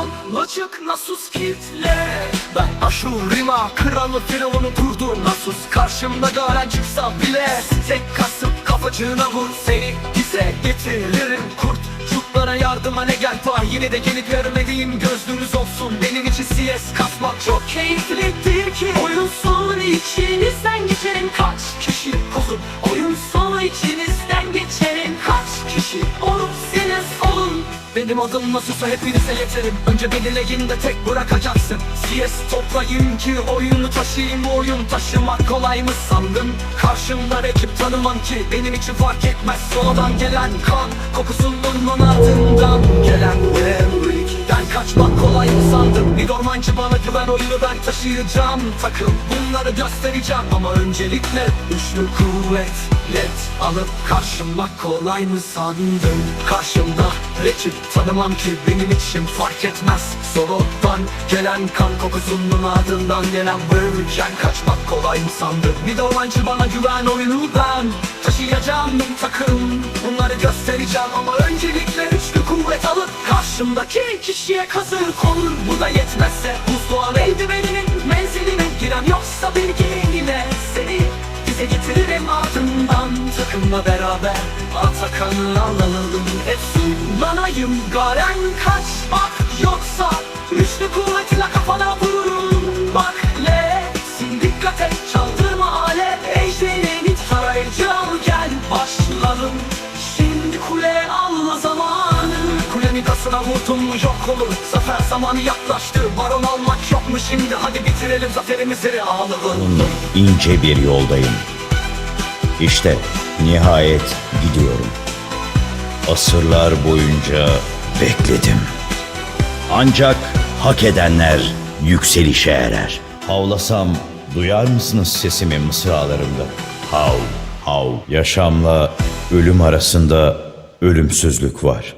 Kanla çık Nasus kitle. Ben aşurima kralı firavunu durdum Nasus karşımda garen çıksa bile Tek kasıp kafacığına vur seni. Bize getiririm kurt. Çutlara yardıma ne gel var? Yine de gelip görmediğim gözlüğünüz olsun. Benim için CS kasmak çok keyiflidir ki. Oyun sonu içinizden geçerim. Kaç kişi kozun Oyun benim adım nasılsa hepinize yeterim. Önce beni leginde tek bırakacaksın. CS toplayayım ki oyunu taşıyayım oyun taşımak kolay mı sandın? Karşımda rakip tanımam ki Benim için fark etmez. Sonradan gelen kan Kokusunun ardından Gelen kaçmak kolay mı sandın Bir ormancı bana güven oyunu ben taşıyacağım. Takım bunları göstereceğim. Ama öncelikle üçlü kuvvet Let alıp karşıma kolay mı sandın? Karşımda rakip tanımam ki benim için fark etmez. Solo'dan gelen kan kokusunun ardından gelen Vırırken kaçmak kolay mı sandın? Bir ormancı bana güven oyunu ben Taşıyacağım. Takım Bunları göstereceğim. Ama öncelikle üçlü kuvvet alıp Karşımdaki kişiye kazır konur Bu da yetmezse buzluğa eldiveninin menziline Girem yoksa bilgine seni bize getiririm ardından Takımla beraber Atakan'ı alalım. Efsunlanayım Garen kaçmak yoksa Üçlü kuvvetle Vurdum mu yok olur Zafer zamanı yaklaştı Baron almak yok şimdi Hadi bitirelim zaferimizi alalım ince bir yoldayım. İşte nihayet gidiyorum. Asırlar boyunca bekledim. Ancak hak edenler yükselişe erer. Havlasam duyar mısınız sesimi mısralarımda? Hav, hav. Yaşamla ölüm arasında ölümsüzlük var.